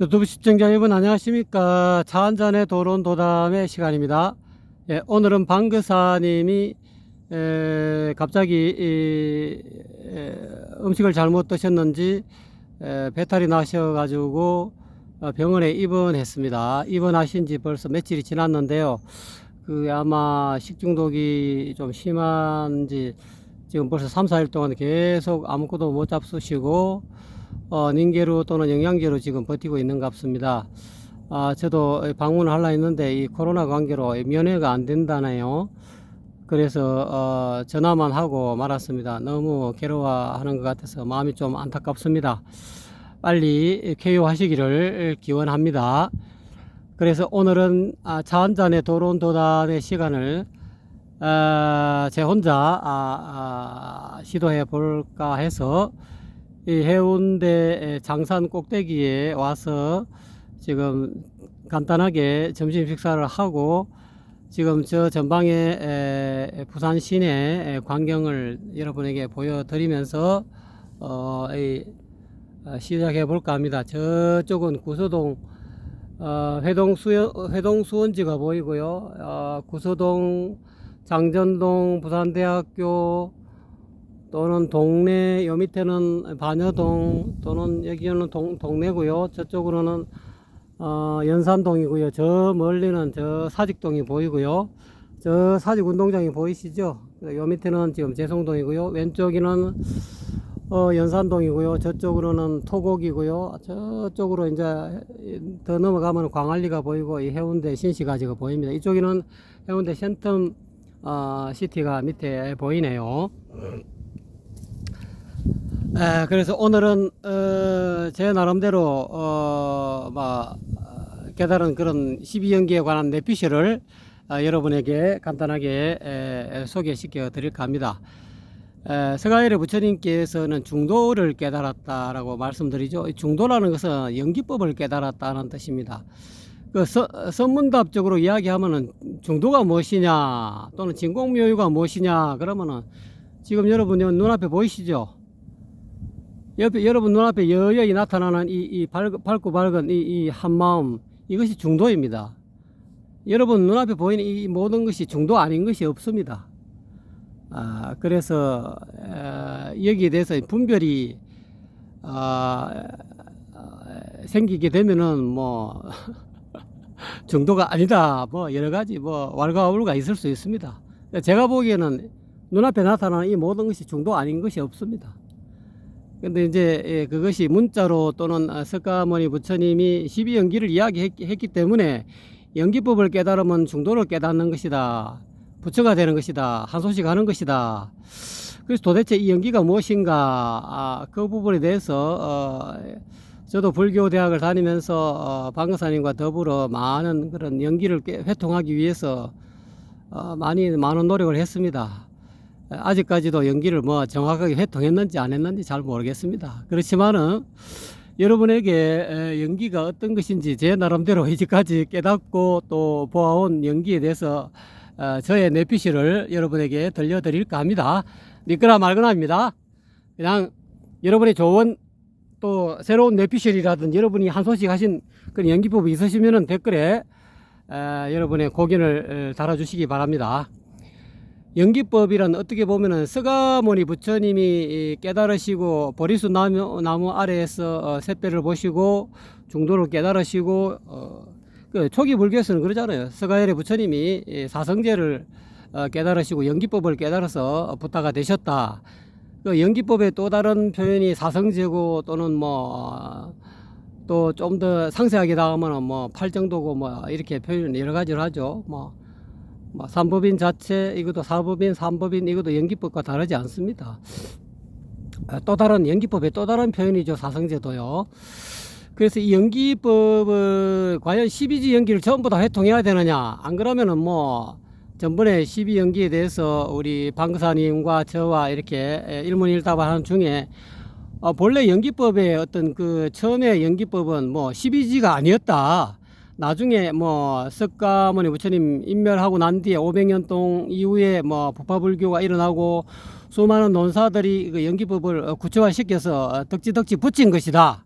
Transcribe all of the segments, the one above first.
유튜브 시청자 여러분 안녕하십니까? 차 한잔의 도론 도담의 시간입니다. 예, 오늘은 방그사님이 에, 갑자기 이, 에, 음식을 잘못 드셨는지 에, 배탈이 나셔 가지고 어, 병원에 입원했습니다. 입원하신 지 벌써 며칠이 지났는데요. 그 아마 식중독이 좀 심한지 지금 벌써 3, 4일 동안 계속 아무것도 못 잡수시고 어, 닌게로 또는 영양제로 지금 버티고 있는 것 같습니다. 아, 저도 방문을 하려 했는데 이 코로나 관계로 면회가 안 된다네요. 그래서 어, 전화만 하고 말았습니다. 너무 괴로워하는 것 같아서 마음이 좀 안타깝습니다. 빨리 쾌유하시기를 기원합니다. 그래서 오늘은 아, 차 한잔의 도론 도단의 시간을 아, 제 혼자 아, 아, 시도해 볼까 해서 이 해운대 장산 꼭대기에 와서 지금 간단하게 점심 식사를 하고 지금 저 전방에 에, 부산 시내 광경을 여러분에게 보여드리면서 어, 이, 어, 시작해 볼까 합니다. 저쪽은 구서동 어, 회동 수연, 회동 수원지가 보이고요. 어, 구서동, 장전동, 부산대학교, 또는 동네, 요 밑에는 반여동, 또는 여기는 동, 동네고요. 저쪽으로는 어, 연산동이고요. 저 멀리는 저 사직동이 보이고요. 저 사직운동장이 보이시죠? 요 밑에는 지금 재송동이고요. 왼쪽에는 어, 연산동이고요. 저쪽으로는 토곡이고요. 저쪽으로 이제 더 넘어가면 광안리가 보이고 이 해운대 신시가지가 보입니다. 이쪽에는 해운대 센텀 어, 시티가 밑에 보이네요. 에, 그래서 오늘은 어, 제 나름대로 어, 막 깨달은 그런 12연기에 관한 내피셜을 어, 여러분에게 간단하게 에, 에, 소개시켜 드릴까 합니다. 에, 서가일의 부처님께서는 중도를 깨달았다라고 말씀드리죠. 이 중도라는 것은 연기법을 깨달았다는 뜻입니다. 그 서, 선문답적으로 이야기하면은 중도가 무엇이냐 또는 진공묘유가 무엇이냐 그러면은 지금 여러분 눈앞에 보이시죠? 옆에 여러분 눈앞에 여여히 나타나는 이, 이 밝, 밝고 밝은 이, 이 한마음 이것이 중도입니다. 여러분 눈앞에 보이는 이 모든 것이 중도 아닌 것이 없습니다. 아, 그래서 에, 여기에 대해서 분별이 아, 생기게 되면은 뭐 중도가 아니다 뭐 여러 가지 뭐 왈가왈부가 있을 수 있습니다. 제가 보기에는 눈앞에 나타나는 이 모든 것이 중도 아닌 것이 없습니다. 근데 이제 예, 그것이 문자로 또는 아, 석가모니 부처님이 12연기를 이야기했기 때문에 연기법을 깨달으면 중도를 깨닫는 것이다. 부처가 되는 것이다. 한 소식 하는 것이다. 그래서 도대체 이 연기가 무엇인가, 아, 그 부분에 대해서, 어, 저도 불교 대학을 다니면서, 어, 방거사님과 더불어 많은 그런 연기를 깨, 회통하기 위해서, 어, 많이, 많은 노력을 했습니다. 아직까지도 연기를 뭐 정확하게 회통했는지 안 했는지 잘 모르겠습니다. 그렇지만은 여러분에게 연기가 어떤 것인지 제 나름대로 이제까지 깨닫고 또 보아온 연기에 대해서 어, 저의 내피시를 여러분에게 들려드릴까 합니다. 믿거나 말거나입니다. 그냥 여러분의 좋은 또 새로운 내피셜이라든 여러분이 한 소식 하신 그런 연기법이 있으시면 댓글에 여러분의 고견을 달아주시기 바랍니다. 연기법이란 어떻게 보면은 서가모니 부처님이 깨달으시고 보리수 나무, 나무 아래에서 어, 샛별을 보시고 중도를 깨달으시고 어, 그 초기 불교에서는 그러잖아요. 서가열의 부처님이 사성제를 어, 깨달으시고 연기법을 깨달아서 부타가 되셨다. 그 연기법의 또 다른 표현이 사성제고 또는 뭐 또 좀 더 상세하게 나가면은 뭐 팔정도고 뭐 이렇게 표현 여러 가지를 하죠. 뭐뭐 삼법인 자체 이것도 사법인 삼법인 이것도 연기법과 다르지 않습니다. 아, 또 다른 연기법의 또 다른 표현이죠 사성제도요. 그래서 이 연기법을 과연 12지 연기를 전부 다 회통해야 되느냐 안 그러면은 뭐 전번에 12 연기에 대해서 우리 방사님과 저와 이렇게 일문일답하는 중에 어, 본래 연기법의 어떤 그 처음에 연기법은 뭐 12지가 아니었다. 나중에 뭐 석가모니 부처님 인멸하고 난 뒤에 500년 동 이후에 뭐 부파불교가 일어나고 수많은 논사들이 그 연기법을 구체화시켜서 덕지덕지 붙인 것이다.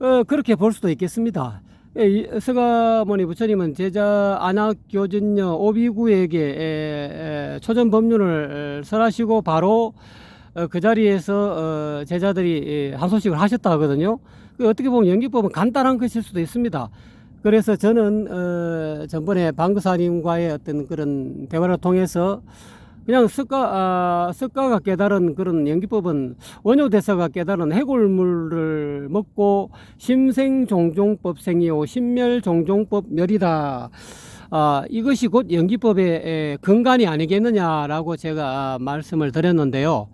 어, 그렇게 볼 수도 있겠습니다. 예, 이 서가모니 부처님은 제자 안학교전녀 오비구에게 에, 에, 초전 법륜을 설하시고 바로 어, 그 자리에서 어, 제자들이 예, 한소식을 하셨다 하거든요. 그 어떻게 보면 연기법은 간단한 것일 수도 있습니다. 그래서 저는 어, 전번에 방구사님과의 어떤 그런 대화를 통해서 그냥 석가 아, 석가가 깨달은 그런 연기법은 원효 대사가 깨달은 해골물을 먹고 심생종종법 생이요 심멸종종법 멸이다. 아, 이것이 곧 연기법의 에, 근간이 아니겠느냐라고 제가 말씀을 드렸는데요.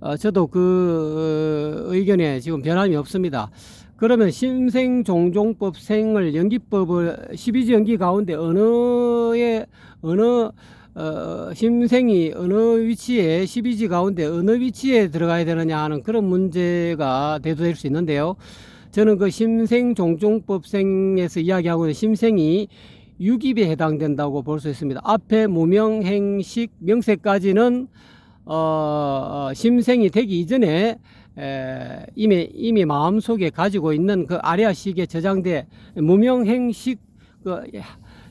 어, 저도 그 어, 의견에 지금 변함이 없습니다. 그러면 심생종종법 생을 연기법을 12지 연기 가운데 어느에 어느 어, 심생이 어느 위치에 12지 가운데 어느 위치에 들어가야 되느냐 하는 그런 문제가 대두될 수 있는데요. 저는 그 심생종종법생에서 이야기하고 있는 심생이 유깁에 해당된다고 볼 수 있습니다. 앞에 무명행식 명세까지는 어, 어, 심생이 되기 이전에 에, 이미 이미 마음속에 가지고 있는 그 아리아식에 저장돼 무명행식 그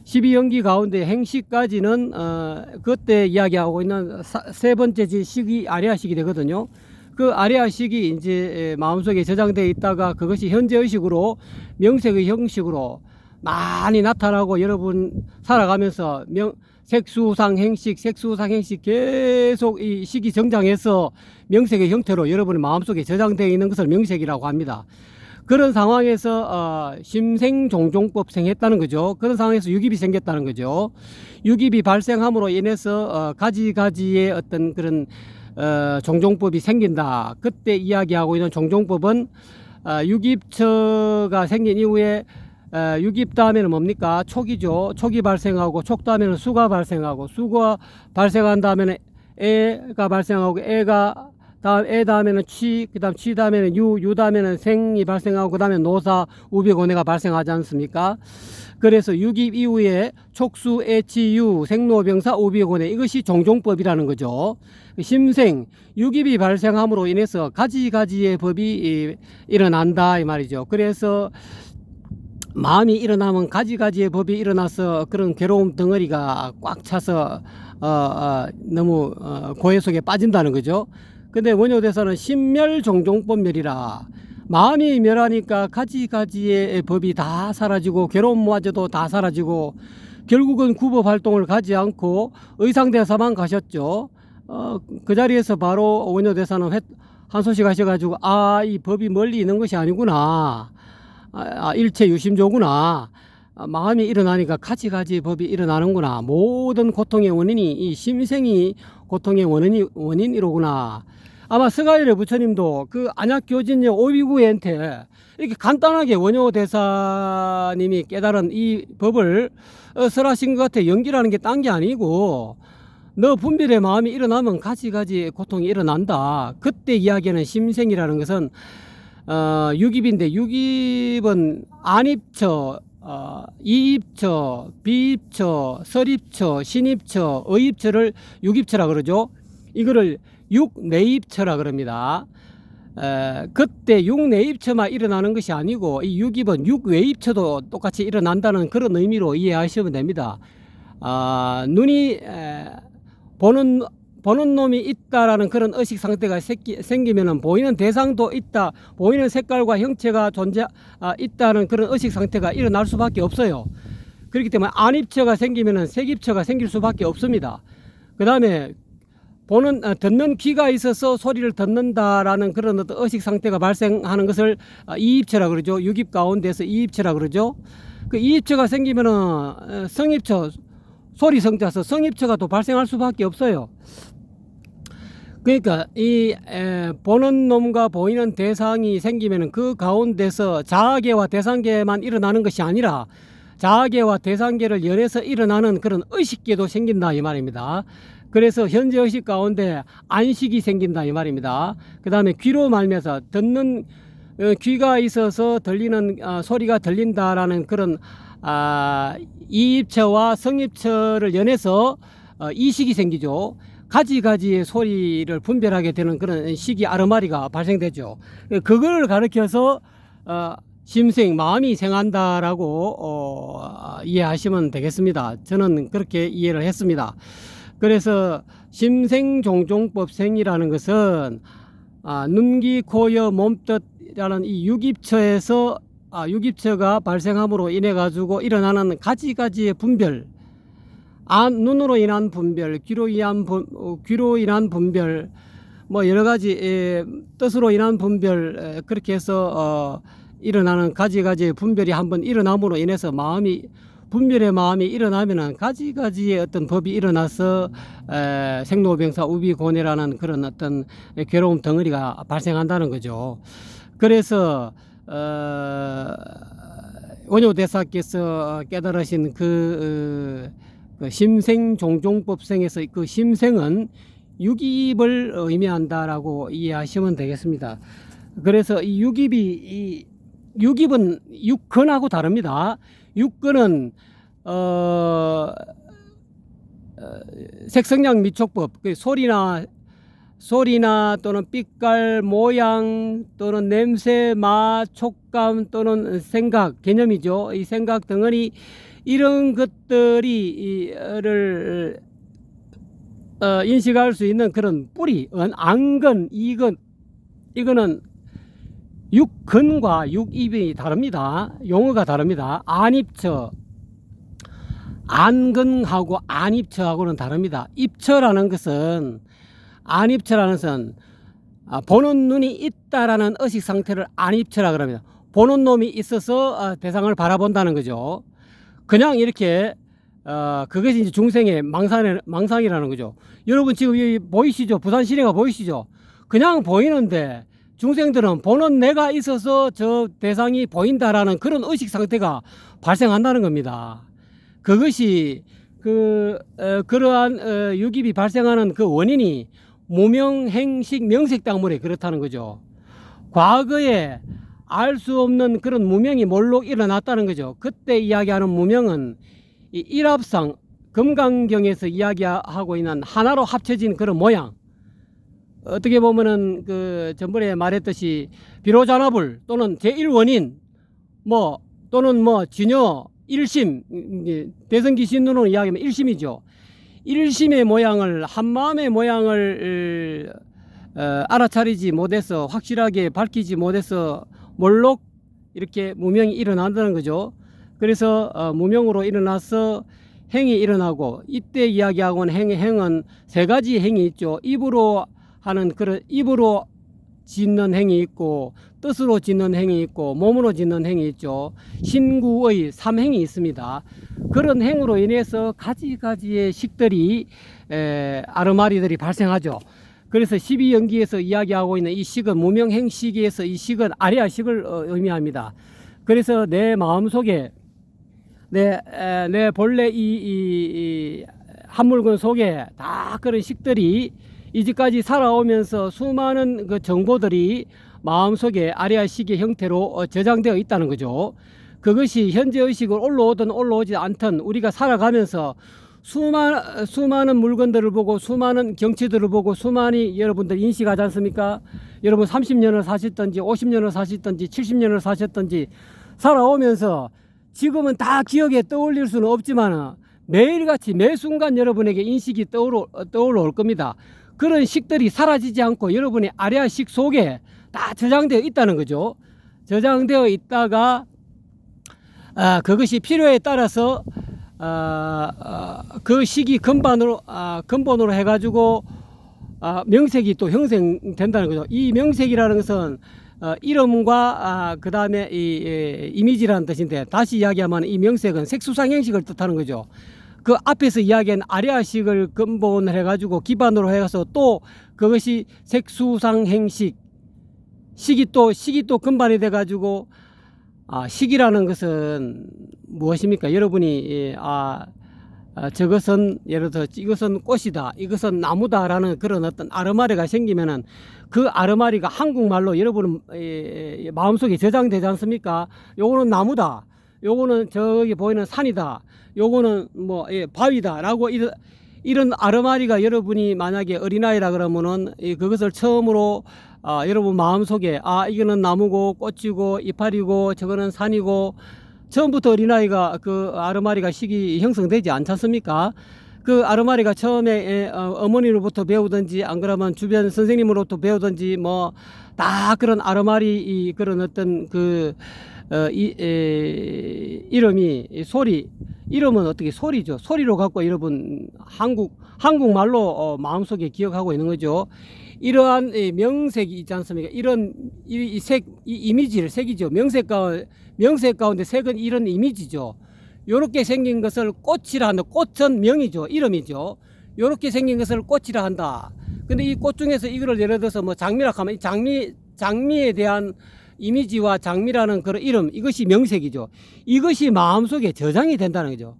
12연기 가운데 행식까지는 어, 그때 이야기하고 있는 사, 세 번째 시기 아리아식이 되거든요. 그 아리아식이 이제 마음속에 저장돼 있다가 그것이 현재 의식으로 명색의 형식으로 많이 나타나고 여러분 살아가면서 명 색수상 행식, 색수상 행식 계속 이 시기 정장해서 명색의 형태로 여러분의 마음속에 저장되어 있는 것을 명색이라고 합니다. 그런 상황에서 어, 심생종종법 생했다는 거죠. 그런 상황에서 유깁이 생겼다는 거죠. 유깁이 발생함으로 인해서 어, 가지가지의 어떤 그런 어, 종종법이 생긴다. 그때 이야기하고 있는 종종법은 어, 유깁처가 생긴 이후에 에, 유깁 다음에는 뭡니까? 촉이죠. 촉이 발생하고 촉 다음에는 수가 발생하고 수가 발생한 다음에는 애가 발생하고 애가 다음 애 다음에는 취, 그다음 취 다음에는 유, 유 다음에는 생이 발생하고 그다음에 노사, 우비고내가 발생하지 않습니까? 그래서 유깁 이후에 촉수, 애치, 유, 생로병사, 우비고내 이것이 종종법이라는 거죠. 심생, 유깁이 발생함으로 인해서 가지가지의 법이 일어난다 이 말이죠. 그래서 마음이 일어나면 가지가지의 법이 일어나서 그런 괴로움 덩어리가 꽉 차서 어, 어, 너무 어, 고해 속에 빠진다는 거죠. 근데 원효대사는 신멸종종법멸이라 마음이 멸하니까 가지가지의 법이 다 사라지고 괴로움마저도 다 사라지고 결국은 구법 활동을 가지 않고 의상대사만 가셨죠. 어, 그 자리에서 바로 원효대사는 한 소식 하셔가지고 아 이 법이 멀리 있는 것이 아니구나. 아, 일체 유심조구나. 아, 마음이 일어나니까 가지가지 법이 일어나는구나. 모든 고통의 원인이 이 심생이 고통의 원인이 원인이로구나. 아마 스가일의 부처님도 그 안약교진의 오비구애한테 이렇게 간단하게 원효 대사님이 깨달은 이 법을 어, 설하신 것 같아. 연기라는 게 딴 게 아니고 너 분별의 마음이 일어나면 가지가지 고통이 일어난다. 그때 이야기하는 심생이라는 것은 어, 유깁인데 유깁은 안입처, 어, 이입처, 비입처, 설입처, 신입처, 의입처를 유깁처라 그러죠. 이거를 육내입처라 그럽니다. 에, 그때 육내입처만 일어나는 것이 아니고 이 유깁은 육외입처도 똑같이 일어난다는 그런 의미로 이해하시면 됩니다. 아, 눈이 에, 보는 보는 놈이 있다라는 그런 의식 상태가 생기면은 보이는 대상도 있다, 보이는 색깔과 형체가 존재 아, 있다는 그런 의식 상태가 일어날 수밖에 없어요. 그렇기 때문에 안입처가 생기면은 색입처가 생길 수밖에 없습니다. 그 다음에 보는 아, 듣는 귀가 있어서 소리를 듣는다라는 그런 어떤 의식 상태가 발생하는 것을 아, 이입처라 그러죠. 유입 가운데서 이입처라 그러죠. 그 이입처가 생기면은 어, 성입처 소리 성자서 성입처가 또 발생할 수밖에 없어요. 그러니까 이 에, 보는 놈과 보이는 대상이 생기면은 그 가운데서 자아계와 대상계만 일어나는 것이 아니라 자아계와 대상계를 연해서 일어나는 그런 의식계도 생긴다 이 말입니다. 그래서 현재 의식 가운데 안식이 생긴다 이 말입니다. 그 다음에 귀로 말면서 듣는 어, 귀가 있어서 들리는 어, 소리가 들린다라는 그런 아, 이입처와 성입처를 연해서 어, 이식이 생기죠. 가지가지의 소리를 분별하게 되는 그런 시기 아르마리가 발생되죠. 그걸 가르켜서 어, 심생 마음이 생한다라고 어, 이해하시면 되겠습니다. 저는 그렇게 이해를 했습니다. 그래서 심생종종법생이라는 것은 아, 눈기 코여 몸뜻이라는 이 육입처에서 아, 육입처가 발생함으로 인해 가지고 일어나는 가지가지의 분별 안 눈으로 인한 분별, 귀로 인한 분, 어, 귀로 인한 분별, 뭐 여러 가지 에, 뜻으로 인한 분별 에, 그렇게 해서 어, 일어나는 가지 가지의 분별이 한번 일어남으로 인해서 마음이 분별의 마음이 일어나면은 가지 가지의 어떤 법이 일어나서 에, 생로병사 우비고뇌라는 그런 어떤 괴로움 덩어리가 발생한다는 거죠. 그래서 어, 원효 대사께서 깨달으신 그, 어, 그 심생종종법생에서 그 심생은 육입을 의미한다라고 이해하시면 되겠습니다. 그래서 이 육입이 이 육입은 육근하고 다릅니다. 육근은 어, 어 색성량 미촉법 그 소리나 소리나 또는 빛깔 모양 또는 냄새 맛 촉감 또는 생각 개념이죠. 이 생각 덩어리 이런 것들이를 어, 인식할 수 있는 그런 뿌리, 은, 안근, 이근 이거는 육근과 육입이 다릅니다. 용어가 다릅니다. 안입처, 안근하고 안입처하고는 다릅니다. 입처라는 것은 안입처라는 것은 아, 보는 눈이 있다라는 의식 상태를 안입처라 그럽니다. 보는 놈이 있어서 아, 대상을 바라본다는 거죠. 그냥 이렇게 어, 그것이 이제 중생의 망상, 망상이라는 거죠. 여러분 지금 여기 보이시죠? 부산 시내가 보이시죠? 그냥 보이는데 중생들은 보는 내가 있어서 저 대상이 보인다라는 그런 의식 상태가 발생한다는 겁니다. 그것이 그 어, 그러한 어, 유깁이 발생하는 그 원인이 무명 행식 명색 때문에 그렇다는 거죠. 과거에 알 수 없는 그런 무명이 몰록 일어났다는 거죠. 그때 이야기하는 무명은 이 일합상 금강경에서 이야기하고 있는 하나로 합쳐진 그런 모양. 어떻게 보면은 그 전번에 말했듯이 비로자나불 또는 제1원인 뭐 또는 뭐 진여 일심 이제 대성기 신론으로 이야기하면 일심이죠. 일심의 모양을 한마음의 모양을 어, 알아차리지 못해서 확실하게 밝히지 못해서 몰록 이렇게 무명이 일어난다는 거죠. 그래서 어, 무명으로 일어나서 행이 일어나고 이때 이야기하고는 행, 행은 세 가지 행이 있죠. 입으로 하는 그런 입으로 짓는 행이 있고 뜻으로 짓는 행이 있고 몸으로 짓는 행이 있죠. 신구의 삼행이 있습니다. 그런 행으로 인해서 가지가지의 식들이 에, 아르마리들이 발생하죠. 그래서 12연기에서 이야기하고 있는 이 식은 무명행 시기에서 이 식은 아리아 식을 어, 의미합니다. 그래서 내 마음속에 내, 에, 내 본래 이, 이, 이 한물건 속에 다 그런 식들이 이제까지 살아오면서 수많은 그 정보들이 마음속에 아리아 식의 형태로 어, 저장되어 있다는 거죠. 그것이 현재 의식을 올라오든 올라오지 않든 우리가 살아가면서 수많, 수많은 물건들을 보고 수많은 경치들을 보고 수많이 여러분들 인식하지 않습니까? 여러분 30년을 사셨든지 50년을 사셨든지 70년을 사셨든지 살아오면서 지금은 다 기억에 떠올릴 수는 없지만 매일같이 매 순간 여러분에게 인식이 떠오르, 떠올라올 겁니다. 그런 식들이 사라지지 않고 여러분의 아리아식 속에 다 저장되어 있다는 거죠. 저장되어 있다가 아, 그것이 필요에 따라서 아, 아, 그 시기 근반으로 아, 근본으로 해가지고 아, 명색이 또 형성된다는 거죠. 이 명색이라는 것은 어, 이름과 아, 그 다음에 이, 이 이미지라는 뜻인데 다시 이야기하면 이 명색은 색수상 형식을 뜻하는 거죠. 그 앞에서 이야기한 아리아식을 근본을 해가지고 기반으로 해서 또 그것이 색수상 행식 식이 또 식이 또 근반이 돼가지고 아, 식이라는 것은 무엇입니까? 여러분이 예, 아, 아, 저것은 예를 들어 이것은 꽃이다, 이것은 나무다라는 그런 어떤 아르마리가 생기면은 그 아르마리가 한국말로 여러분 예, 마음속에 저장되지 않습니까? 요거는 나무다, 요거는 저기 보이는 산이다, 요거는 뭐 예, 바위다라고 이런 이런 아르마리가 여러분이 만약에 어린아이라 그러면은 이 그것을 처음으로 아, 여러분 마음속에 아 이거는 나무고 꽃이고 이파리고 저거는 산이고 처음부터 어린아이가 그 아르마리가 식이 형성되지 않지 않습니까? 그 아르마리가 처음에 에, 어, 어머니로부터 배우든지 안 그러면 주변 선생님으로부터 배우든지 뭐 다 그런 아르마리 이 그런 어떤 그 어, 이, 에, 이름이 이 소리 이름은 어떻게 소리죠 소리로 갖고 여러분 한국 한국말로 어, 마음속에 기억하고 있는 거죠 이러한 이 명색이 있지 않습니까 이런 이, 이 색, 이 이미지를 색이죠 명색 가운데 명색 가운데 색은 이런 이미지죠 요렇게 생긴 것을 꽃이라 한다. 꽃은 명이죠. 이름이죠. 요렇게 생긴 것을 꽃이라 한다. 근데 이 꽃 중에서 이거를 예를 들어서 뭐 장미라 하면 이 장미, 장미에 대한 이미지와 장미라는 그런 이름, 이것이 명색이죠. 이것이 마음속에 저장이 된다는 거죠.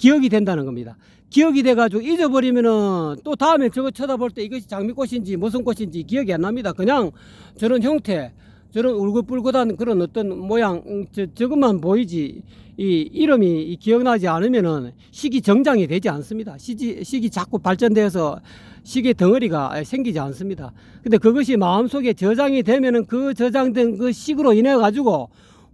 기억이 된다는 겁니다. 기억이 돼가지고 잊어버리면은 또 다음에 저거 쳐다볼 때 이것이 장미꽃인지 무슨 꽃인지 기억이 안 납니다. 그냥 저런 형태, 저런 울긋불긋한 그런 어떤 모양, 음, 저, 저것만 보이지, 이 이름이 이 기억나지 않으면은 식이 정장이 되지 않습니다. 식이, 식이 자꾸 발전되어서 식의 덩어리가 생기지 않습니다. 근데 그것이 마음속에 저장이 되면은 그 저장된 그 식으로 인해 가지고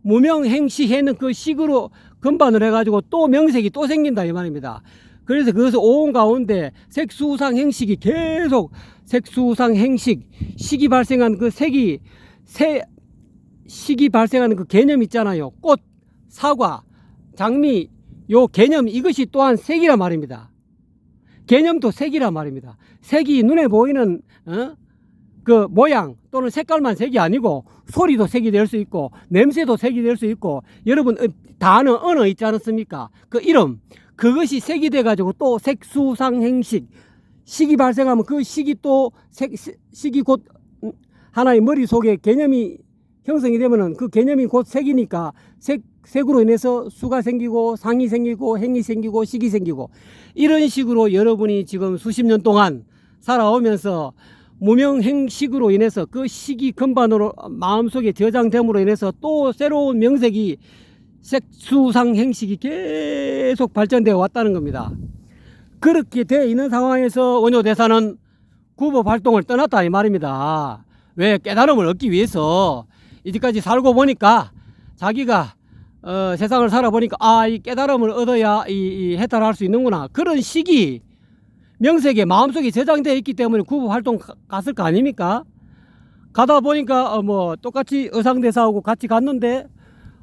무명행시해는 그 식으로 근반을 해가지고 또 명색이 또 생긴다 이 말입니다. 그래서 그것을 오온 가운데 색수상 행식이 계속 색수상 행식 식이 발생한 그 색이 새 식이 발생하는 그 개념 있잖아요. 꽃, 사과, 장미 요 개념 이것이 또한 색이란 말입니다. 개념도 색이란 말입니다. 색이 눈에 보이는 어? 그 모양 또는 색깔만 색이 아니고 소리도 색이 될 수 있고 냄새도 색이 될 수 있고 여러분 어, 다 아는 언어 있지 않습니까? 그 이름 그것이 색이 돼 가지고 또 색수상 행식 식이 발생하면 그 식이 또 색, 시- 식이 곧 음, 하나의 머릿속에 개념이 형성이 되면은 그 개념이 곧 색이니까 색, 색으로 인해서 수가 생기고 상이 생기고 행이 생기고 식이 생기고 이런 식으로 여러분이 지금 수십 년 동안 살아오면서 무명행식으로 인해서 그 식이 근반으로 마음속에 저장됨으로 인해서 또 새로운 명색이 색수상 행식이 계속 발전되어 왔다는 겁니다. 그렇게 돼 있는 상황에서 원효대사는 구법 활동을 떠났다 이 말입니다. 왜 깨달음을 얻기 위해서 이제까지 살고 보니까 자기가 어, 세상을 살아보니까 아 이 깨달음을 얻어야 이, 이 해탈할 수 있는구나 그런 시기 명색에 마음속에 저장되어 있기 때문에 구법 활동 가- 갔을 거 아닙니까? 가다 보니까 어, 뭐 똑같이 의상대사하고 같이 갔는데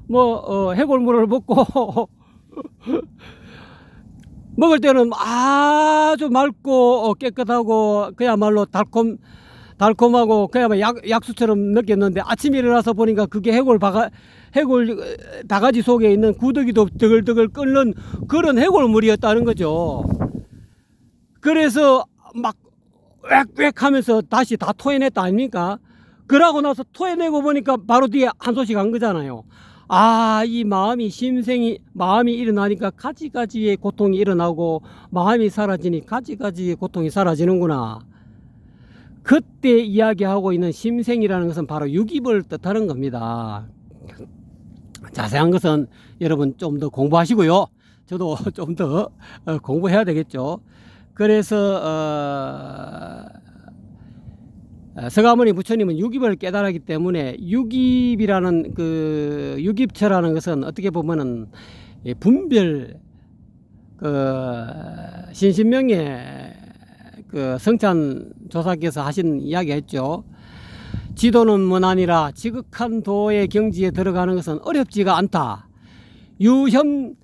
뭐 어, 해골물을 먹고 먹을 때는 아주 맑고 어, 깨끗하고 그야말로 달콤 달콤하고 그야말로 약, 약수처럼 느꼈는데 아침에 일어나서 보니까 그게 해골 바가 해골 어, 바가지 속에 있는 구더기도 드글드글 끓는 그런 해골물이었다는 거죠. 그래서 막 꽥꽥 하면서 다시 다 토해냈다 아닙니까? 그러고 나서 토해내고 보니까 바로 뒤에 한 소식 한 거잖아요. 아, 이 마음이 심생이 마음이 일어나니까 가지가지의 고통이 일어나고 마음이 사라지니 가지가지의 고통이 사라지는구나. 그때 이야기하고 있는 심생이라는 것은 바로 육입을 뜻하는 겁니다. 자세한 것은 여러분 좀 더 공부하시고요. 저도 좀 더 공부해야 되겠죠. 그래서 어, 어, 서가모니 부처님은 육입을 깨달았기 때문에 육입이라는 그 육입처라는 것은 어떻게 보면은 이 분별 그 신신명의 그 성찬 조사께서 하신 이야기했죠. 지도는 문아니라 지극한 도의 경지에 들어가는 것은 어렵지가 않다. 유혐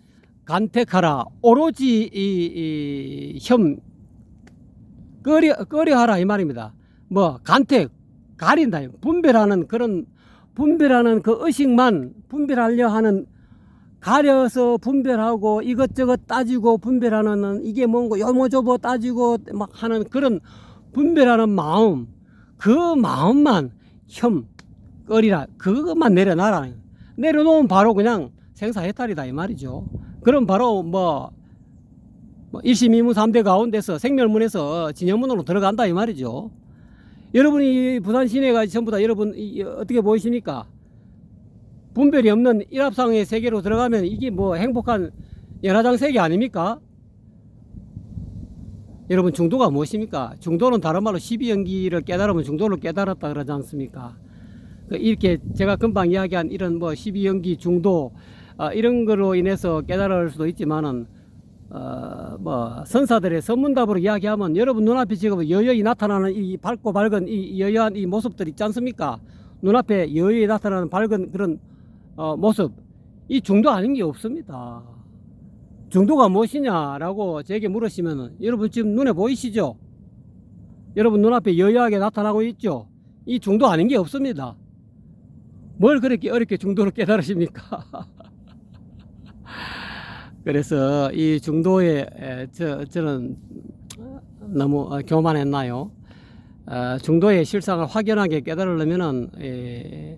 간택하라. 오로지 이, 이 혐 꺼려 꺼려하라 이 말입니다. 뭐 간택 가린다. 분별하는 그런 분별하는 그 의식만 분별하려 하는 가려서 분별하고 이것저것 따지고 분별하는 이게 뭔고 요모저모 따지고 막 하는 그런 분별하는 마음 그 마음만 혐 꺼리라. 그것만 내려놔라. 내려놓으면 바로 그냥 생사해탈이다 이 말이죠 그럼 바로 뭐, 뭐 일심이무 삼대 가운데서 생멸문에서 진영문으로 들어간다 이 말이죠 여러분이 부산 시내가 전부 다 여러분 이- 어떻게 보이십니까? 분별이 없는 일합상의 세계로 들어가면 이게 뭐 행복한 연화장 세계 아닙니까? 여러분 중도가 무엇입니까? 중도는 다른 말로 12연기를 깨달으면 중도를 깨달았다 그러지 않습니까? 그 이렇게 제가 금방 이야기한 이런 뭐 12연기 중도 어, 이런 거로 인해서 깨달을 수도 있지만은 어, 뭐 선사들의 선문답으로 이야기하면 여러분 눈앞에 지금 여여히 나타나는 이 밝고 밝은 이 여여한 이 모습들 있지 않습니까? 눈앞에 여여히 나타나는 밝은 그런 어, 모습 이 중도 아닌 게 없습니다. 중도가 무엇이냐라고 제게 물으시면 여러분 지금 눈에 보이시죠? 여러분 눈앞에 여여하게 나타나고 있죠? 이 중도 아닌 게 없습니다. 뭘 그렇게 어렵게 중도를 깨달으십니까? 그래서 이 중도에 에, 저, 저는 너무 어, 교만했나요? 어, 중도의 실상을 확연하게 깨달으려면은 에,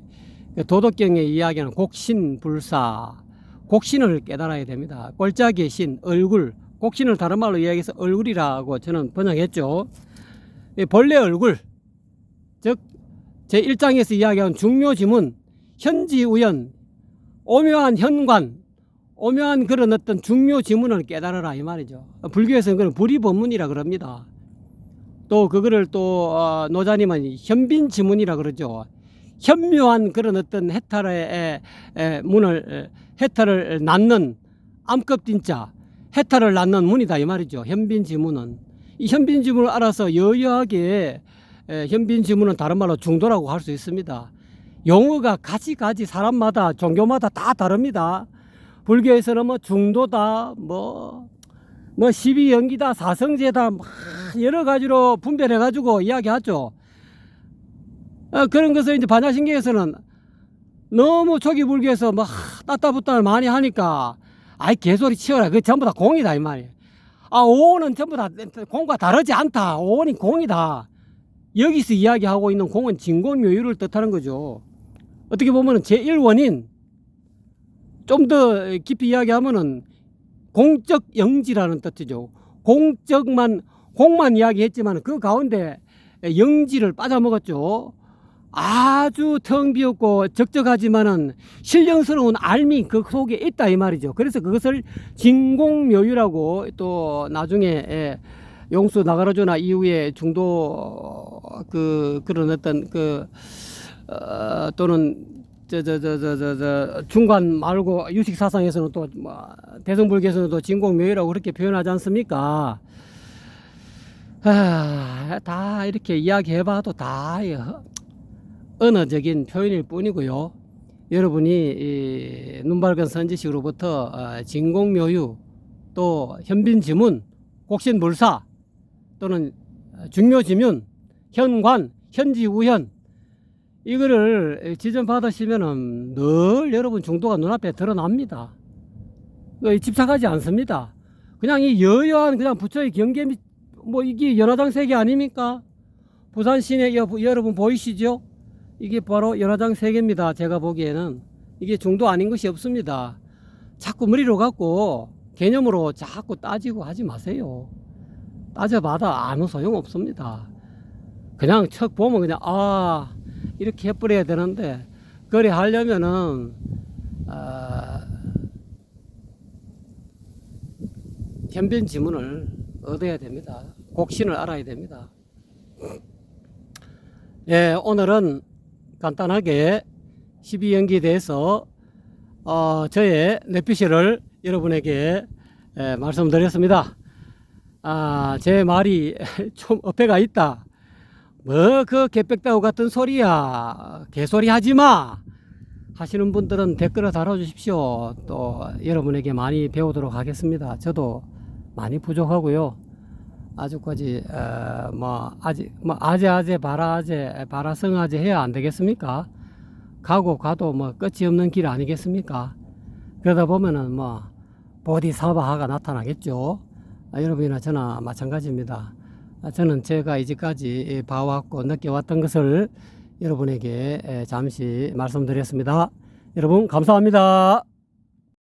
도덕경의 이야기는 곡신불사 곡신을 깨달아야 됩니다. 꼴짝의 신 얼굴 곡신을 다른 말로 이야기해서 얼굴이라고 저는 번역했죠. 이 본래 얼굴 즉 제 1장에서 이야기한 중묘지문 현지우연 오묘한 현관 오묘한 그런 어떤 중묘 지문을 깨달아라 이 말이죠. 불교에서는 그걸 불이법문이라 그럽니다. 또 그거를 또 어, 노자님은 현빈 지문이라 그러죠. 현묘한 그런 어떤 해탈의 문을 에, 해탈을 낳는 암껍딘자 해탈을 낳는 문이다 이 말이죠. 현빈 지문은 이 현빈 지문을 알아서 여여하게 에, 현빈 지문은 다른 말로 중도라고 할 수 있습니다. 용어가 가지가지 사람마다 종교마다 다 다릅니다. 불교에서는 뭐 중도다, 뭐, 뭐 12연기다, 사성제다, 막 여러 가지로 분별해가지고 이야기하죠. 어, 그런 것을 이제 반야신경에서는 너무 초기 불교에서 뭐 따따붙다를 많이 하니까 아이 개소리 치워라. 그 전부 다 공이다 이 말이에요. 아 오는 전부 다 공과 다르지 않다. 오는 공이다. 여기서 이야기하고 있는 공은 진공 묘유를 뜻하는 거죠. 어떻게 보면은 제1원인 좀 더 깊이 이야기하면은 공적 영지라는 뜻이죠. 공적만 공만 이야기했지만 그 가운데 영지를 빠져먹었죠. 아주 텅 비었고 적적하지만은 신령스러운 알미 그 속에 있다 이 말이죠. 그래서 그것을 진공묘유라고 또 나중에 예, 용수 나가라조나 이후에 중도 그 그런 어떤 그 어, 또는 저저저저저저 중관 말고 유식 사상에서는 또 뭐 대성불교에서는 또 진공묘유라고 그렇게 표현하지 않습니까? 아, 다 이렇게 이야기해봐도 다 언어적인 표현일 뿐이고요. 여러분이 이 눈밝은 선지식으로부터 어, 진공묘유 또 현빈지문 곡신불사 또는 중묘지문 현관 현지우현 이거를 지전 받으시면은 늘 여러분 중도가 눈앞에 드러납니다. 그 집착하지 않습니다. 그냥 이 여여한 그냥 부처의 경계 미- 뭐 이게 연화장 세계 아닙니까? 부산 시내 여, 여러분 보이시죠? 이게 바로 연화장 세계입니다. 제가 보기에는 이게 중도 아닌 것이 없습니다. 자꾸 머리로 갖고 개념으로 자꾸 따지고 하지 마세요. 따져봐다 아무 소용 없습니다. 그냥 척 보면 그냥 아 이렇게 해버려야 되는데 그래 하려면은 아, 현빈 지문을 얻어야 됩니다. 곡신을 알아야 됩니다. 예, 오늘은 간단하게 12연기에 대해서 어, 저의 내피시를 여러분에게 예, 말씀드렸습니다. 아, 제 말이 좀 어폐가 있다. 뭐 그 개백다우 같은 소리야. 개소리 하지 마. 하시는 분들은 댓글을 달아주십시오. 또 여러분에게 많이 배우도록 하겠습니다. 저도 많이 부족하고요. 아직까지 어, 뭐 아직 뭐 아재 아재 바라 아재 바라 성 아재 해야 안 되겠습니까? 가고 가도 뭐 끝이 없는 길 아니겠습니까? 그러다 보면은 뭐 보디사바하가 나타나겠죠. 아, 여러분이나 저나 마찬가지입니다. 아, 저는 제가 이제까지 봐왔고 느껴왔던 것을 여러분에게 에, 잠시 말씀드렸습니다. 여러분 감사합니다.